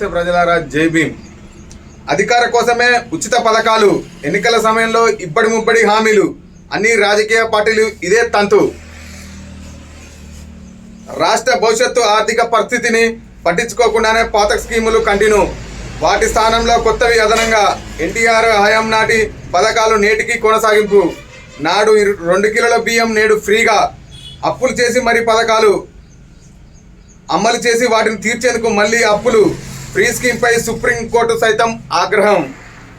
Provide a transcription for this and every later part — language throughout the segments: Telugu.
నమస్తే ప్రజలారా జై భీమ్. అధికార కోసమే ఉచిత పథకాలు ఎన్నికల సమయంలో ఇబ్బడి ముబ్బడి హామీలు అన్ని రాజకీయ పార్టీలు ఇదే తంతు. రాష్ట్ర భవిష్యత్తు ఆర్థిక పరిస్థితిని పట్టించుకోకుండానే పాత స్కీములు కంటిన్యూ. వాటి స్థానంలో కొత్తవి అదనంగా ఎన్టీఆర్ హయాం నాటి పథకాలు నేటికి కొనసాగింపు. నాడు రెండు కిలోల బియ్యం నేడు ఫ్రీగా. అప్పులు చేసి మరి పథకాలు అమలు చేసి వాటిని తీర్చేందుకు మళ్ళీ అప్పులు. ఫ్రీ స్కీమ్పై సుప్రీంకోర్టు సైతం ఆగ్రహం.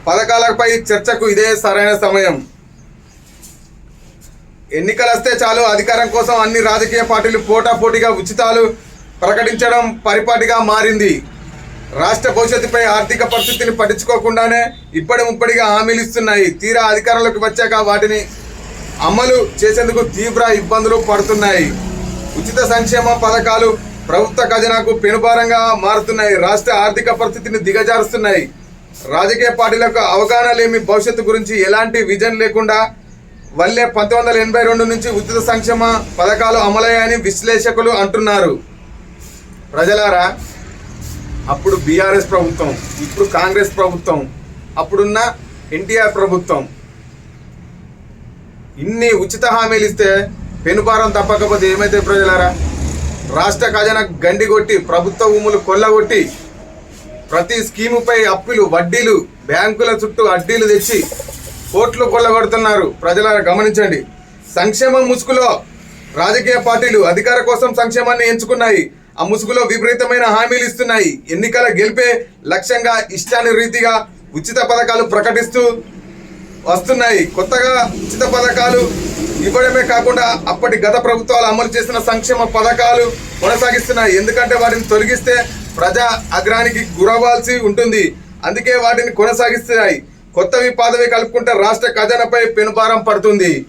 పథకాలపై చర్చకు ఇదే సరైన సమయం. ఎన్నికలు వస్తే చాలు అధికారం కోసం అన్ని రాజకీయ పార్టీలు పోటాపోటీగా ఉచితాలు ప్రకటించడం పరిపాటిగా మారింది. రాష్ట్ర భవిష్యత్తుపై ఆర్థిక పరిస్థితిని పట్టించుకోకుండానే ఇప్పటి ముప్పటిగా హామీలు ఇస్తున్నాయి. తీరా అధికారంలోకి వచ్చాక వాటిని అమలు చేసేందుకు తీవ్ర ఇబ్బందులు పడుతున్నాయి. ఉచిత సంక్షేమ పథకాలు ప్రభుత్వ ఖజనాకు పెనుభారంగా మారుతున్నాయి. రాష్ట్ర ఆర్థిక పరిస్థితిని దిగజారుస్తున్నాయి. రాజకీయ పార్టీలకు అవగాహన లేమి భవిష్యత్తు గురించి ఎలాంటి విజన్ లేకుండా వల్లే పంతొమ్మిది వందల ఎనభై రెండు నుంచి ఉచిత సంక్షేమ పథకాలు అమలయ్యాయని విశ్లేషకులు అంటున్నారు. ప్రజలారా అప్పుడు బీఆర్ఎస్ ప్రభుత్వం ఇప్పుడు కాంగ్రెస్ ప్రభుత్వం అప్పుడున్న ఎన్టీఆర్ ప్రభుత్వం. ఇన్ని ఉచిత హామీలు ఇస్తే పెనుభారం తప్పకపోతే ఏమైతే ప్రజలారా? రాష్ట్ర ఖజానా గండి కొట్టి ప్రభుత్వ భూములు కొల్లగొట్టి ప్రతి స్కీముపై అప్పులు వడ్డీలు బ్యాంకుల చుట్టూ అడ్డీలు తెచ్చి కోట్లు కొల్లగొడుతున్నారు. ప్రజల గమనించండి. సంక్షేమం ముసుగులో రాజకీయ పార్టీలు అధికార కోసం సంక్షేమాన్ని ఎంచుకున్నాయి. ఆ ముసుగులో విపరీతమైన హామీలు ఇస్తున్నాయి. ఎన్నికల గెలిపే లక్ష్యంగా ఇష్టాని రీతిగా ఉచిత పథకాలు ప్రకటిస్తూ వస్తున్నాయి. కొత్తగా ఉచిత పథకాలు ఇవ్వడమే కాకుండా అప్పటి గత ప్రభుత్వాలు అమలు చేసిన సంక్షేమ పథకాలు కొనసాగిస్తున్నాయి. ఎందుకంటే వాటిని తొలగిస్తే ప్రజా అగ్రానికి గురవాల్సి ఉంటుంది. అందుకే వాటిని కొనసాగిస్తున్నాయి. కొత్తవి పదవి కలుపుకుంటే రాష్ట్ర ఖజానాపై పెనుభారం పడుతుంది.